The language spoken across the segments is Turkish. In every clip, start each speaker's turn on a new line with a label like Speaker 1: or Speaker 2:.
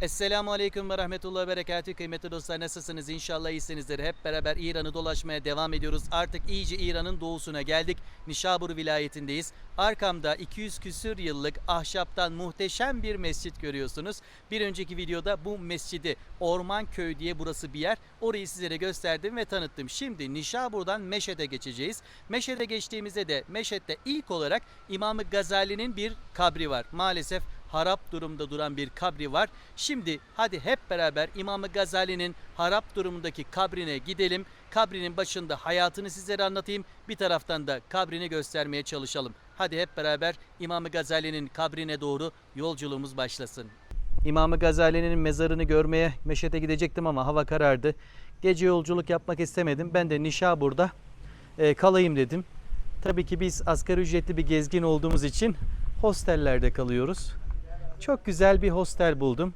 Speaker 1: Esselamu Aleyküm ve Rahmetullahi ve Berekatü. Kıymetli dostlar nasılsınız? İnşallah iyisinizdir. Hep beraber İran'ı dolaşmaya devam ediyoruz. Artık iyice İran'ın doğusuna geldik. Nişabur vilayetindeyiz. Arkamda 200 küsür yıllık ahşaptan muhteşem bir mescit görüyorsunuz. Bir önceki videoda bu mescidi Orman Köy diye burası bir yer. Orayı sizlere gösterdim ve tanıttım. Şimdi Nişabur'dan Meşet'e geçeceğiz. Meşet'e geçtiğimizde de Meşet'te ilk olarak İmam-ı Gazali'nin bir kabri var. Maalesef harap durumda duran bir kabri var. Şimdi hadi hep beraber İmam-ı Gazali'nin harap durumundaki kabrine gidelim. Kabrinin başında hayatını sizlere anlatayım. Bir taraftan da kabrini göstermeye çalışalım. Hadi hep beraber İmam-ı Gazali'nin kabrine doğru yolculuğumuz başlasın. İmam-ı Gazali'nin mezarını görmeye Meşet'e gidecektim ama hava karardı. Gece yolculuk yapmak istemedim. Ben de Nişabur'da e, kalayım dedim. Tabii ki biz asgari ücretli bir gezgin olduğumuz için hostellerde kalıyoruz. Çok güzel bir hostel buldum.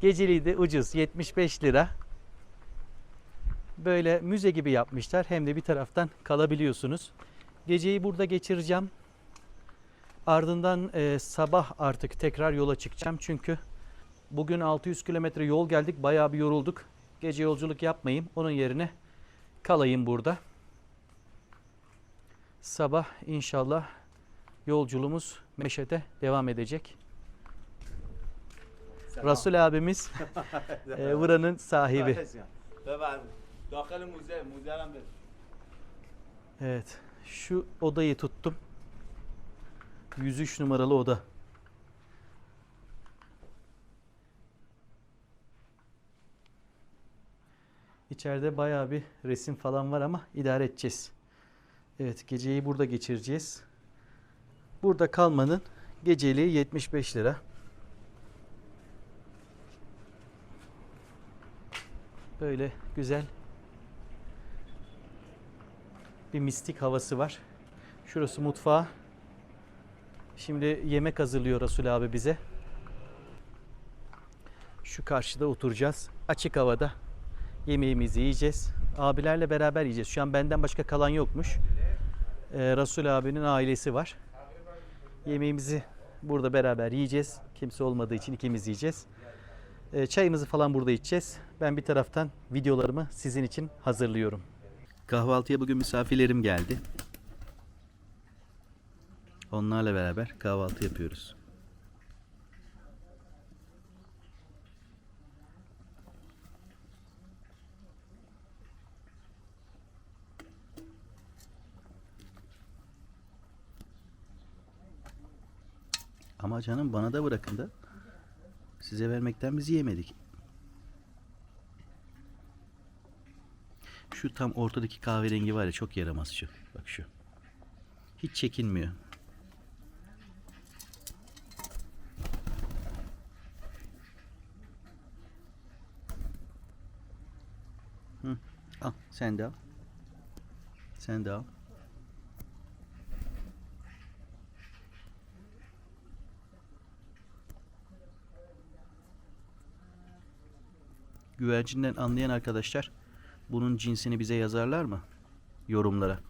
Speaker 1: Geceliği de ucuz 75 lira. Böyle müze gibi yapmışlar. Hem de bir taraftan kalabiliyorsunuz. Geceyi burada geçireceğim. Ardından e, sabah artık tekrar yola çıkacağım. Çünkü bugün 600 kilometre yol geldik. Bayağı bir yorulduk. Gece yolculuk yapmayayım. Onun yerine kalayım burada. Sabah inşallah yolculuğumuz Meşet'e devam edecek. Selam. Resul abimiz e, buranın sahibi. Evet. Şu odayı tuttum. 103 numaralı oda. İçeride bayağı bir resim falan var ama idare edeceğiz. Evet geceyi burada geçireceğiz. Burada kalmanın geceliği 75 lira. Böyle güzel bir mistik havası var. Şurası mutfağı. Şimdi yemek hazırlıyor Resul abi bize. Şu karşıda oturacağız. Açık havada yemeğimizi yiyeceğiz. Abilerle beraber yiyeceğiz. Şu an benden başka kalan yokmuş. Ee, Resul abinin ailesi var. Yemeğimizi burada beraber yiyeceğiz. Kimse olmadığı için ikimiz yiyeceğiz. Ee, çayımızı falan burada içeceğiz. Ben bir taraftan videolarımı sizin için hazırlıyorum. Kahvaltıya bugün misafirlerim geldi. Onlarla beraber kahvaltı yapıyoruz. Ama canım bana da bırakın da size vermekten biz yemedik. Şu tam ortadaki kahverengi var ya çok yaramaz şu. Bak şu. Hiç çekinmiyor. Hı. Al sen de al. Sen de al. Güvercinden anlayan arkadaşlar bunun cinsini bize yazarlar mı? Yorumlara.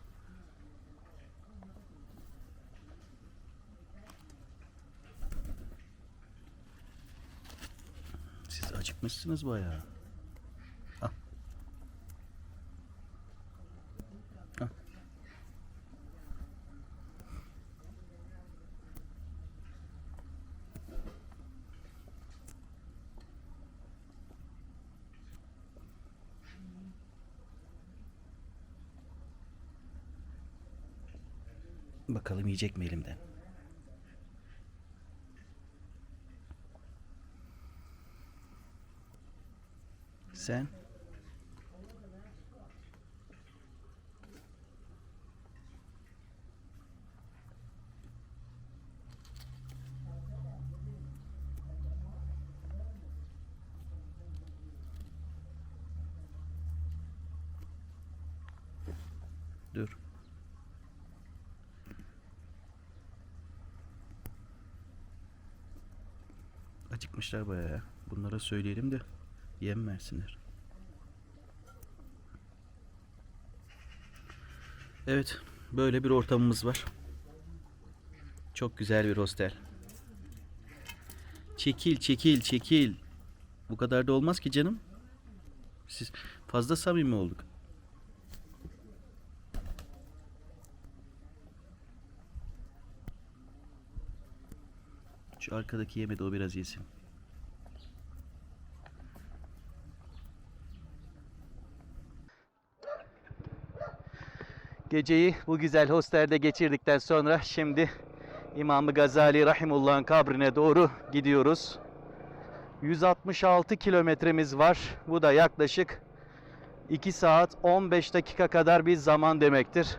Speaker 1: Siz acıkmışsınız bayağı. Bakalım yiyecek mi elimden? Sen? Acıkmışlar bayağı ya. Bunlara söyleyelim de yem versinler. Evet, böyle bir ortamımız var. Çok güzel bir hostel. Çekil, çekil, çekil. Bu kadar da olmaz ki canım. Siz fazla samimi olduk. Şu arkadaki yemedi o biraz yesin. Geceyi bu güzel hostelde geçirdikten sonra şimdi İmam-ı Gazali Rahimullah'ın kabrine doğru gidiyoruz. 166 kilometremiz var. Bu da yaklaşık 2 saat 15 dakika kadar bir zaman demektir.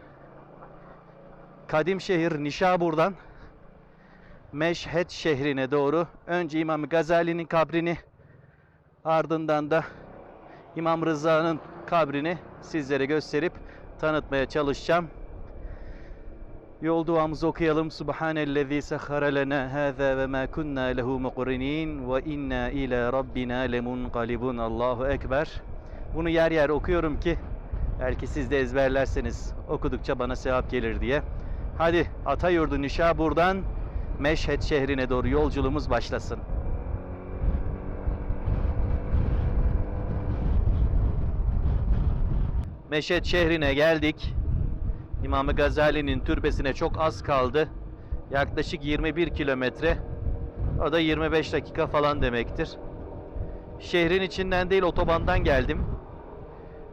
Speaker 1: Kadim şehir Nişabur'dan Meşhed şehrine doğru önce İmam Gazali'nin kabrini ardından da İmam Rıza'nın kabrini sizlere gösterip tanıtmaya çalışacağım. Yol duamızı okuyalım. Subhanellezi sahhara lena hâzâ ve mâ kunnâ lehu muqrinin ve inna ila rabbina lemunqalibun. Allahu Ekber. Bunu yer yer okuyorum ki belki siz de ezberlerseniz okudukça bana sevap gelir diye. Hadi Atayurdu Nişabur'dan Meşhed şehrine doğru yolculuğumuz başlasın. Meşhed şehrine geldik. İmam-ı Gazali'nin türbesine çok az kaldı. Yaklaşık 21 kilometre. O da 25 dakika falan demektir. Şehrin içinden değil otobandan geldim.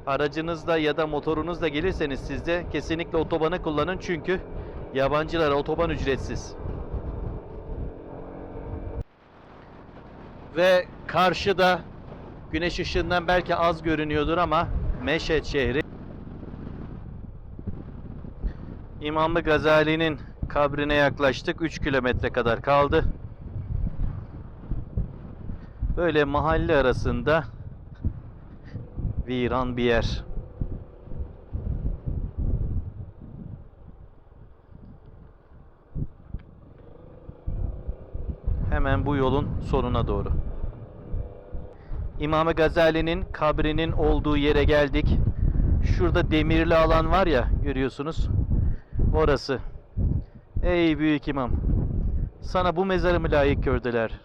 Speaker 1: Aracınızla ya da motorunuzla gelirseniz siz de kesinlikle otobanı kullanın çünkü yabancılara otoban ücretsiz. Ve karşıda güneş ışığından belki az görünüyordur ama Meşhed şehri İmam-ı Gazali'nin kabrine yaklaştık. 3 kilometre kadar kaldı. Böyle mahalle arasında viran bir yer. Hemen bu yolun sonuna doğru. İmam-ı Gazali'nin kabrinin olduğu yere geldik. Şurada demirli alan var ya görüyorsunuz. Orası. Ey büyük imam. Sana bu mezarı mı layık gördüler?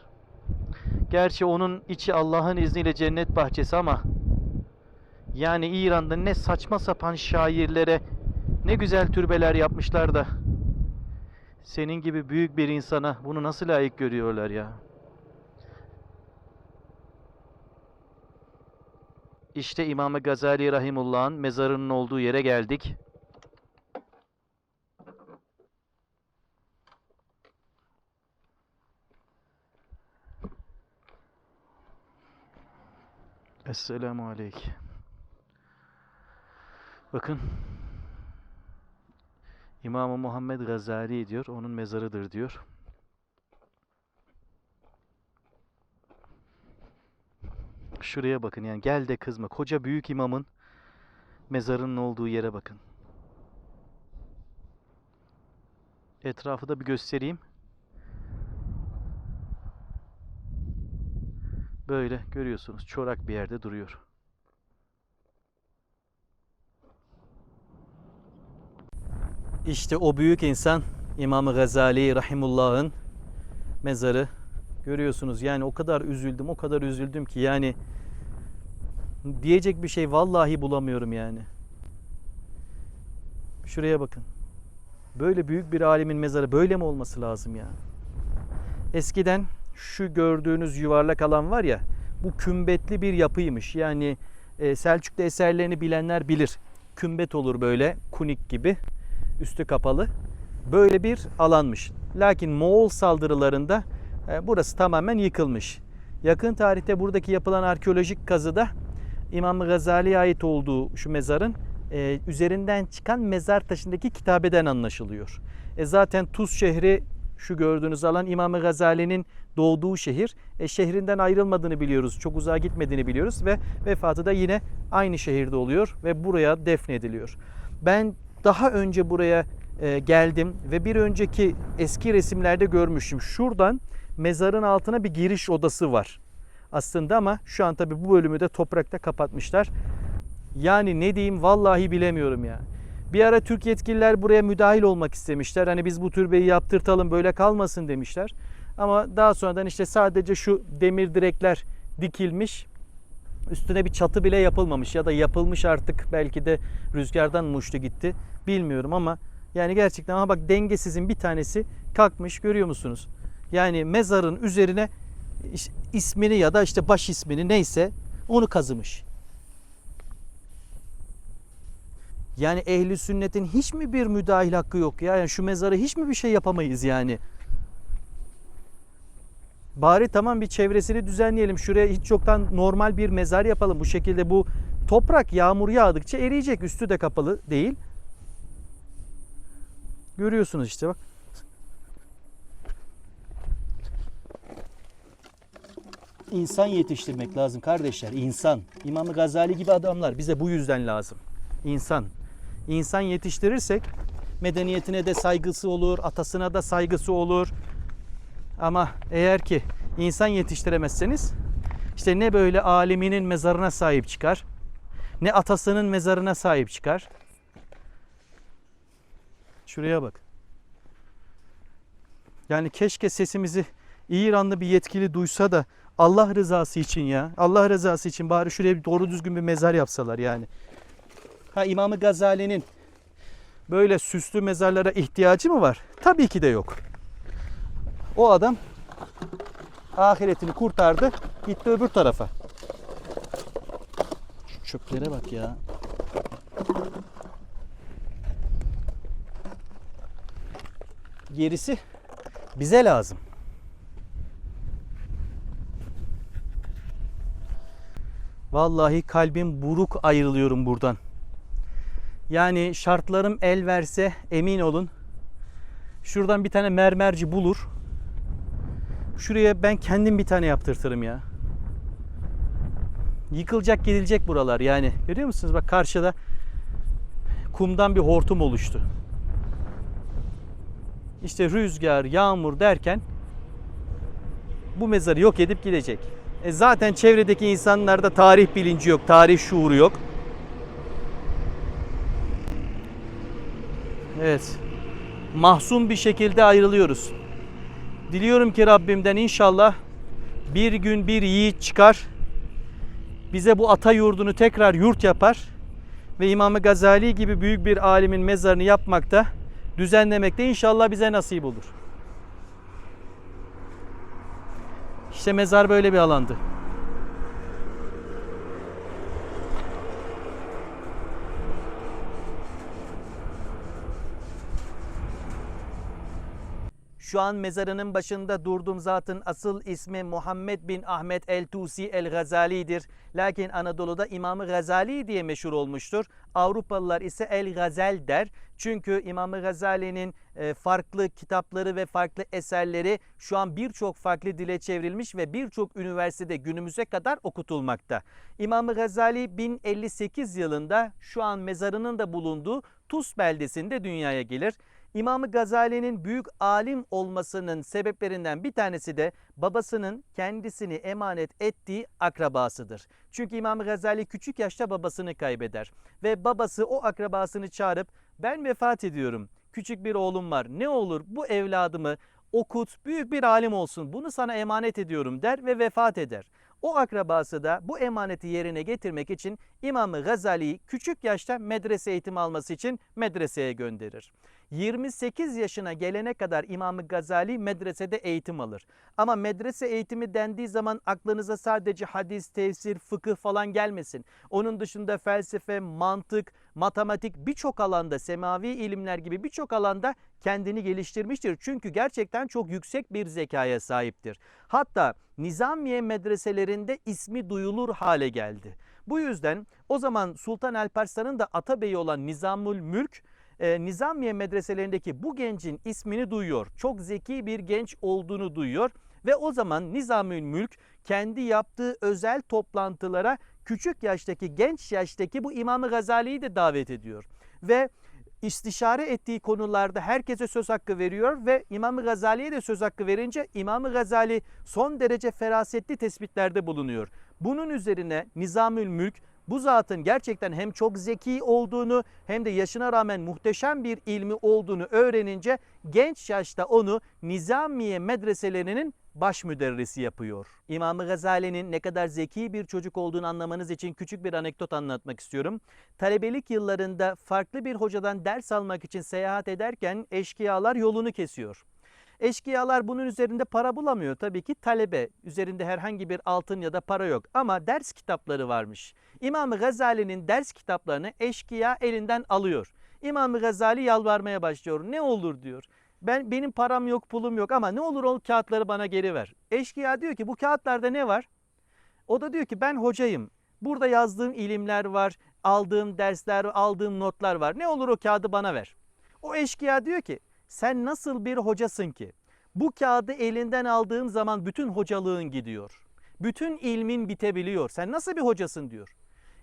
Speaker 1: Gerçi onun içi Allah'ın izniyle cennet bahçesi ama yani İran'da ne saçma sapan şairlere ne güzel türbeler yapmışlar da senin gibi büyük bir insana bunu nasıl layık görüyorlar ya? İşte İmam-ı Gazali Rahimullah'ın mezarının olduğu yere geldik. Esselamu Aleyküm. Bakın. İmam-ı Muhammed Gazali diyor. Onun mezarıdır diyor. Şuraya bakın yani gel de kızma. Koca büyük imamın mezarının olduğu yere bakın. Etrafı da bir göstereyim. Böyle görüyorsunuz çorak bir yerde duruyor. İşte o büyük insan İmam-ı Gazali Rahimullah'ın mezarı. Görüyorsunuz yani o kadar üzüldüm o kadar üzüldüm ki yani diyecek bir şey vallahi bulamıyorum yani. Şuraya bakın. Böyle büyük bir alimin mezarı böyle mi olması lazım ya? Eskiden şu gördüğünüz yuvarlak alan var ya bu kümbetli bir yapıymış. Yani e, Selçuklu eserlerini bilenler bilir. Kümbet olur böyle kunik gibi üstü kapalı. Böyle bir alanmış. Lakin Moğol saldırılarında e, burası tamamen yıkılmış. Yakın tarihte buradaki yapılan arkeolojik kazıda İmam Gazali'ye ait olduğu şu mezarın e, üzerinden çıkan mezar taşındaki kitabeden anlaşılıyor. E zaten Tuz şehri şu gördüğünüz alan İmam Gazali'nin doğduğu şehir. E, şehrinden ayrılmadığını biliyoruz. Çok uzağa gitmediğini biliyoruz ve vefatı da yine aynı şehirde oluyor ve buraya defnediliyor. Ben daha önce buraya e, geldim ve bir önceki eski resimlerde görmüşüm. Şuradan mezarın altına bir giriş odası var. Aslında ama şu an tabii bu bölümü de toprakta kapatmışlar. Yani ne diyeyim vallahi bilemiyorum ya. Bir ara Türk yetkililer buraya müdahil olmak istemişler. Hani biz bu türbeyi yaptırtalım böyle kalmasın demişler. Ama daha sonradan işte sadece şu demir direkler dikilmiş. Üstüne bir çatı bile yapılmamış ya da yapılmış artık belki de rüzgardan mı uçtu gitti bilmiyorum ama yani gerçekten ama bak dengesizin bir tanesi kalkmış görüyor musunuz? Yani mezarın üzerine ismini ya da işte baş ismini neyse onu kazımış. Yani ehli sünnetin hiç mi bir müdahil hakkı yok ya? Yani şu mezara hiç mi bir şey yapamayız yani? Bari tamam bir çevresini düzenleyelim. Şuraya hiç yoktan normal bir mezar yapalım. Bu şekilde bu toprak yağmur yağdıkça eriyecek. Üstü de kapalı değil. Görüyorsunuz işte bak. İnsan yetiştirmek lazım kardeşler. İnsan. İmam Gazali gibi adamlar bize bu yüzden lazım. İnsan. İnsan yetiştirirsek medeniyetine de saygısı olur, atasına da saygısı olur. Ama eğer ki insan yetiştiremezseniz işte ne böyle aliminin mezarına sahip çıkar, ne atasının mezarına sahip çıkar. Şuraya bak. Yani keşke sesimizi İranlı bir yetkili duysa da Allah rızası için ya. Allah rızası için bari şuraya doğru düzgün bir mezar yapsalar yani. Ha İmam-ı Gazali'nin böyle süslü mezarlara ihtiyacı mı var? Tabii ki de yok. O adam ahiretini kurtardı, gitti öbür tarafa. Şu çöplere bak ya. Gerisi bize lazım. Vallahi kalbim buruk ayrılıyorum buradan. Yani şartlarım el verse emin olun. Şuradan bir tane mermerci bulur. Şuraya ben kendim bir tane yaptırtırım ya. Yıkılacak gidilecek buralar yani. Görüyor musunuz? Bak karşıda kumdan bir hortum oluştu. İşte rüzgar, yağmur derken bu mezarı yok edip gidecek. E zaten çevredeki insanlarda tarih bilinci yok, tarih şuuru yok. Evet. Mahzun bir şekilde ayrılıyoruz. Diliyorum ki Rabbimden inşallah bir gün bir yiğit çıkar. Bize bu ata yurdunu tekrar yurt yapar. Ve İmam Gazali gibi büyük bir alimin mezarını yapmakta, düzenlemekte inşallah bize nasip olur. İşte mezar böyle bir alandı. Şu an mezarının başında durduğum zatın asıl ismi Muhammed bin Ahmet el-Tusi el-Gazali'dir. Lakin Anadolu'da İmam-ı Gazali diye meşhur olmuştur. Avrupalılar ise el-Gazel der. Çünkü İmam-ı Gazali'nin e, farklı kitapları ve farklı eserleri şu an birçok farklı dile çevrilmiş ve birçok üniversitede günümüze kadar okutulmakta. İmam-ı Gazali 1058 yılında şu an mezarının da bulunduğu Tus beldesinde dünyaya gelir. İmam-ı Gazali'nin büyük alim olmasının sebeplerinden bir tanesi de babasının kendisini emanet ettiği akrabasıdır. Çünkü İmam-ı Gazali küçük yaşta babasını kaybeder ve babası o akrabasını çağırıp ben vefat ediyorum. Küçük bir oğlum var. Ne olur bu evladımı okut, büyük bir alim olsun. Bunu sana emanet ediyorum der ve vefat eder. O akrabası da bu emaneti yerine getirmek için İmam-ı Gazali'yi küçük yaşta medrese eğitimi alması için medreseye gönderir. 28 yaşına gelene kadar İmam-ı Gazali medresede eğitim alır. Ama medrese eğitimi dendiği zaman aklınıza sadece hadis, tefsir, fıkıh falan gelmesin. Onun dışında felsefe, mantık, matematik birçok alanda, semavi ilimler gibi birçok alanda kendini geliştirmiştir. Çünkü gerçekten çok yüksek bir zekaya sahiptir. Hatta Nizamiye medreselerinde ismi duyulur hale geldi. Bu yüzden o zaman Sultan Alparslan'ın da atabeyi olan Nizamül Mülk e, Nizamiye medreselerindeki bu gencin ismini duyuyor. Çok zeki bir genç olduğunu duyuyor ve o zaman Nizamül Mülk kendi yaptığı özel toplantılara küçük yaştaki, genç yaştaki bu İmam-ı Gazali'yi de davet ediyor. Ve istişare ettiği konularda herkese söz hakkı veriyor ve İmam-ı Gazali'ye de söz hakkı verince İmam-ı Gazali son derece ferasetli tespitlerde bulunuyor. Bunun üzerine Nizamül Mülk bu zatın gerçekten hem çok zeki olduğunu hem de yaşına rağmen muhteşem bir ilmi olduğunu öğrenince genç yaşta onu Nizamiye medreselerinin baş müderrisi yapıyor. İmam-ı Gazali'nin ne kadar zeki bir çocuk olduğunu anlamanız için küçük bir anekdot anlatmak istiyorum. Talebelik yıllarında farklı bir hocadan ders almak için seyahat ederken eşkıyalar yolunu kesiyor. Eşkıyalar bunun üzerinde para bulamıyor. Tabii ki talebe. Üzerinde herhangi bir altın ya da para yok. Ama ders kitapları varmış. İmam-ı Gazali'nin ders kitaplarını eşkıya elinden alıyor. İmam-ı Gazali yalvarmaya başlıyor. Ne olur diyor. Ben benim param yok, pulum yok ama ne olur o kağıtları bana geri ver. Eşkıya diyor ki bu kağıtlarda ne var? O da diyor ki ben hocayım. Burada yazdığım ilimler var, aldığım dersler, aldığım notlar var. Ne olur o kağıdı bana ver. O eşkıya diyor ki sen nasıl bir hocasın ki? Bu kağıdı elinden aldığın zaman bütün hocalığın gidiyor. Bütün ilmin bitebiliyor. Sen nasıl bir hocasın diyor.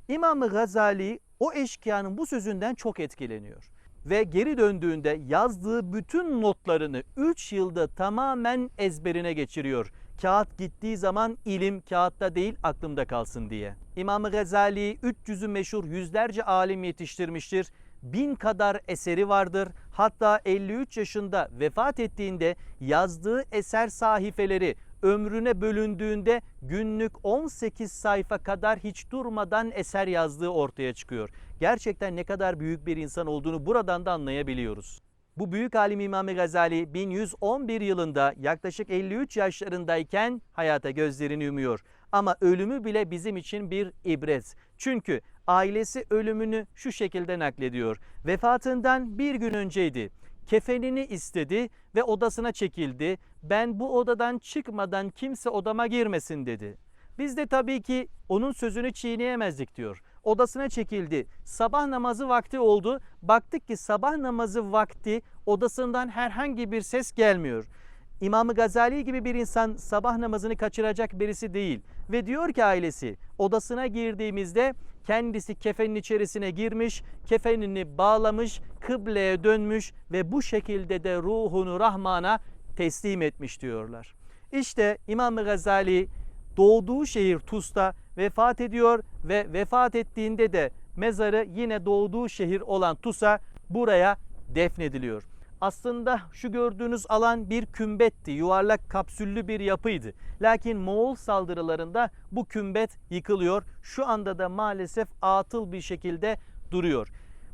Speaker 1: İmam-ı Gazali o eşkıyanın bu sözünden çok etkileniyor. Ve geri döndüğünde yazdığı bütün notlarını 3 yılda tamamen ezberine geçiriyor. Kağıt gittiği zaman ilim kağıtta değil aklımda kalsın diye. İmam-ı Gazali 300'ü meşhur yüzlerce alim yetiştirmiştir. Bin kadar eseri vardır. Hatta 53 yaşında vefat ettiğinde yazdığı eser sahifeleri ömrüne bölündüğünde günlük 18 sayfa kadar hiç durmadan eser yazdığı ortaya çıkıyor. Gerçekten ne kadar büyük bir insan olduğunu buradan da anlayabiliyoruz. Bu büyük alim İmam Gazali 1111 yılında yaklaşık 53 yaşlarındayken hayata gözlerini yumuyor. Ama ölümü bile bizim için bir ibret. Çünkü ailesi ölümünü şu şekilde naklediyor. Vefatından bir gün önceydi. Kefenini istedi ve odasına çekildi. Ben bu odadan çıkmadan kimse odama girmesin dedi. Biz de tabii ki onun sözünü çiğneyemezdik diyor. Odasına çekildi. Sabah namazı vakti oldu. Baktık ki sabah namazı vakti odasından herhangi bir ses gelmiyor. İmam-ı Gazali gibi bir insan sabah namazını kaçıracak birisi değil. Ve diyor ki ailesi odasına girdiğimizde kendisi kefenin içerisine girmiş, kefenini bağlamış, kıbleye dönmüş ve bu şekilde de ruhunu Rahman'a teslim etmiş diyorlar. İşte İmam-ı Gazali doğduğu şehir Tus'ta vefat ediyor ve vefat ettiğinde de mezarı yine doğduğu şehir olan Tus'a buraya defnediliyor. Aslında şu gördüğünüz alan bir kümbetti, yuvarlak kapsüllü bir yapıydı. Lakin Moğol saldırılarında bu kümbet yıkılıyor. Şu anda da maalesef atıl bir şekilde duruyor.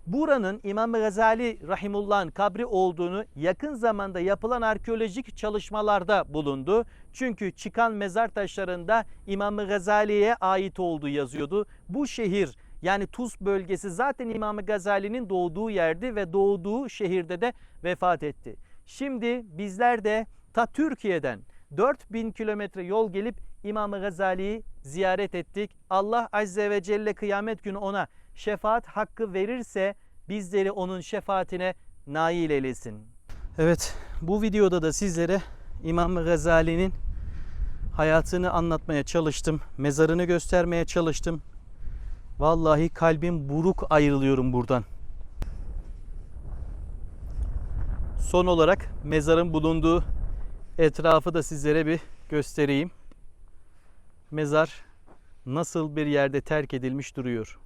Speaker 1: Buranın İmam Gazali Rahimullah'ın kabri olduğunu yakın zamanda yapılan arkeolojik çalışmalarda bulundu. Çünkü çıkan mezar taşlarında İmam Gazali'ye ait olduğu yazıyordu. Bu şehir yani Tuz bölgesi zaten İmam Gazali'nin doğduğu yerdi ve doğduğu şehirde de vefat etti. Şimdi bizler de ta Türkiye'den 4000 kilometre yol gelip İmam Gazali'yi ziyaret ettik. Allah Azze ve Celle kıyamet günü ona şefaat hakkı verirse bizleri onun şefaatine nail eylesin. Evet bu videoda da sizlere İmam Gazali'nin hayatını anlatmaya çalıştım. Mezarını göstermeye çalıştım. Vallahi kalbim buruk ayrılıyorum buradan. Son olarak mezarın bulunduğu etrafı da sizlere bir göstereyim. Mezar nasıl bir yerde terk edilmiş duruyor.